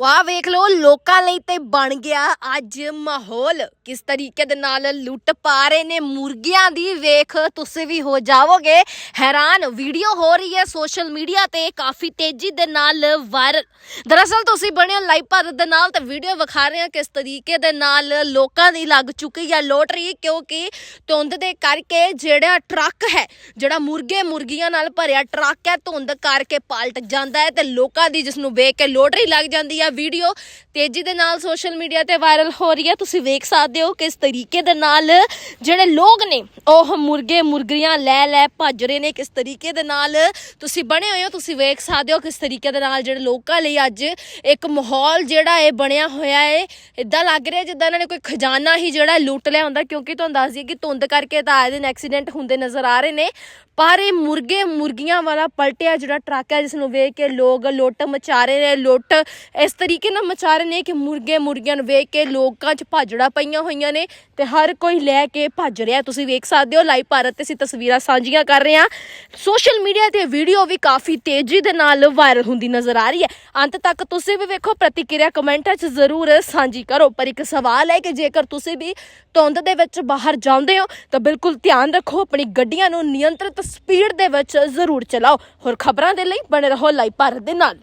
ਵਾਹ, ਵੇਖ ਲਓ, ਲੋਕਾਂ ਲਈ ਤੇ ਬਣ ਗਿਆ ਅੱਜ ਮਾਹੌਲ। ਕਿਸ ਤਰੀਕੇ ਦੇ ਨਾਲ ਲੁੱਟ ਪਾ ਰਹੇ ਨੇ ਮੁਰਗੀਆਂ ਦੀ, ਵੇਖ, ਤੁਸੀਂ ਵੀ ਹੋ ਜਾਵੋਗੇ। ਹੈਰਾਨ, ਵੀਡੀਓ ਹੋ ਰਹੀ ਹੈ ਸੋਸ਼ਲ ਮੀਡੀਆ ਤੇ, ਕਾਫੀ ਤੇਜ਼ੀ ਦੇ ਨਾਲ ਵਾਇਰਲ। ਦਰਅਸਲ, ਤੁਸੀਂ ਬਣੇ ਲਾਈਵ ਭਾਰਤ ਦੇ ਨਾਲ ਤੇ ਵੀਡੀਓ ਵਿਖਾ ਰਹੇ ਹਾਂ ਕਿਸ ਤਰੀਕੇ ਦੇ ਨਾਲ ਲੋਕਾਂ ਦੀ ਲੱਗ ਚੁੱਕੀ ਹੈ ਲੋਟਰੀ, ਕਿਉਂਕਿ ਧੁੰਦ ਦੇ ਕਰਕੇ ਜਿਹੜਾ ਟਰੱਕ ਹੈ, ਜਿਹੜਾ ਮੁਰਗੇ ਮੁਰਗੀਆਂ ਨਾਲ ਭਰਿਆ ਟਰੱਕ ਹੈ, ਧੁੰਦ ਕਰਕੇ ਪਲਟ ਜਾਂਦਾ ਹੈ ਤੇ ਲੋਕਾਂ ਦੀ ਜਿਸ ਨੂੰ ਵੇਖ ਕੇ ਲੋਟਰੀ ਲੱਗ ਜਾਂਦੀ ਹੈ। ਵੀਡੀਓ ਤੇਜ਼ੀ ਦੇ ਨਾਲ ਸੋਸ਼ਲ ਮੀਡੀਆ ਤੇ ਵਾਇਰਲ ਹੋ ਰਹੀ ਹੈ। ਤੁਸੀਂ ਵੇਖ ਸਕਦੇ ਹੋ ਕਿਸ ਤਰੀਕੇ ਦੇ ਨਾਲ ਜਿਹੜੇ ਲੋਕ ਨੇ, ਉਹ ਮੁਰਗੇ ਮੁਰਗੀਆਂ ਲੈ ਲੈ ਭੱਜ ਰਹੇ ਨੇ। ਕਿਸ ਤਰੀਕੇ ਦੇ ਨਾਲ ਤੁਸੀਂ ਬਣੇ ਹੋਏ ਹੋ, ਤੁਸੀਂ ਵੇਖ ਸਕਦੇ ਹੋ ਕਿਸ ਤਰੀਕੇ ਦੇ ਨਾਲ ਜਿਹੜੇ ਲੋਕਾਂ ਲਈ ਅੱਜ ਇੱਕ ਮਾਹੌਲ ਜਿਹੜਾ ਇਹ ਬਣਿਆ ਹੋਇਆ ਹੈ ਇਦਾਂ ਲੱਗ ਰਿਹਾ ਜਿੱਦਾਂ ਇਹਨਾਂ ਨੇ ਕੋਈ ਖਜ਼ਾਨਾ ਹੀ ਜਿਹੜਾ ਲੁੱਟ ਲਿਆ ਹੁੰਦਾ, ਕਿਉਂਕਿ ਤੁਹਾਨੂੰ ਦੱਸ ਦਈਏ ਕਿ ਧੁੰਦ ਕਰਕੇ ਤਾਂ ਆਏ ਦਿਨ ਐਕਸੀਡੈਂਟ ਹੁੰਦੇ ਨਜ਼ਰ ਆ ਰਹੇ ਨੇ। ਪਰ ਇਹ ਮੁਰਗੇ ਮੁਰਗੀਆਂ ਵਾਲਾ ਪਲਟਿਆ ਜਿਹੜਾ ਟਰੱਕ ਹੈ, ਜਿਸ ਨੂੰ ਵੇਖ ਕੇ ਲੋਕ ਲੁੱਟ ਮਚਾ ਰਹੇ ਨੇ, ਲੁੱਟ ਇਸ ਤਰੀਕੇ ਨਾਲ ਮਚਾ ਰਹੇ ਨੇ ਕਿ ਮੁਰਗੇ ਮੁਰਗੀਆਂ ਨੂੰ ਵੇਖ ਕੇ ਲੋਕਾਂ 'ਚ ਭਾਜੜਾ ਪਈਆਂ ਹੋਈਆਂ ਨੇ ਤੇ ਹਰ ਕੋਈ ਲੈ ਕੇ ਭੱਜ ਰਿਹਾ। ਤੁਸੀਂ ਵੇਖ ਸਕਦੇ ਹੋ ਲਾਈਵ ਭਾਰਤ ਤੇ ਅਸੀਂ ਤਸਵੀਰਾਂ ਸਾਂਝੀਆਂ ਕਰ ਰਹੇ ਹਾਂ। ਸੋਸ਼ਲ ਮੀਡੀਆ ਤੇ ਵੀਡੀਓ ਵੀ ਕਾਫੀ ਤੇਜ਼ੀ ਦੇ ਨਾਲ ਵਾਇਰਲ ਹੁੰਦੀ ਨਜ਼ਰ ਆ ਰਹੀ ਹੈ। ਅੰਤ ਤੱਕ ਤੁਸੀਂ ਵੀ ਵੇਖੋ, ਪ੍ਰਤੀਕਿਰਿਆ ਕਮੈਂਟਾਂ 'ਚ ਜ਼ਰੂਰ ਸਾਂਝੀ ਕਰੋ। ਪਰ ਇੱਕ ਸਵਾਲ ਹੈ ਕਿ ਜੇਕਰ ਤੁਸੀਂ ਵੀ ਧੁੰਦ ਦੇ ਵਿੱਚ ਬਾਹਰ ਜਾਂਦੇ ਹੋ, ਤਾਂ ਬਿਲਕੁਲ ਧਿਆਨ ਰੱਖੋ, ਆਪਣੀ ਗੱਡੀਆਂ ਨੂੰ ਨਿਯੰਤਰਿਤ ਸਪੀਡ ਦੇ ਵਿੱਚ ਜ਼ਰੂਰ ਚਲਾਓ। ਹੋਰ ਖਬਰਾਂ ਦੇ ਲਈ ਬਣੇ ਰਹੋ ਲਾਈਵ ਭਾਰਤ ਦੇ ਨਾਲ।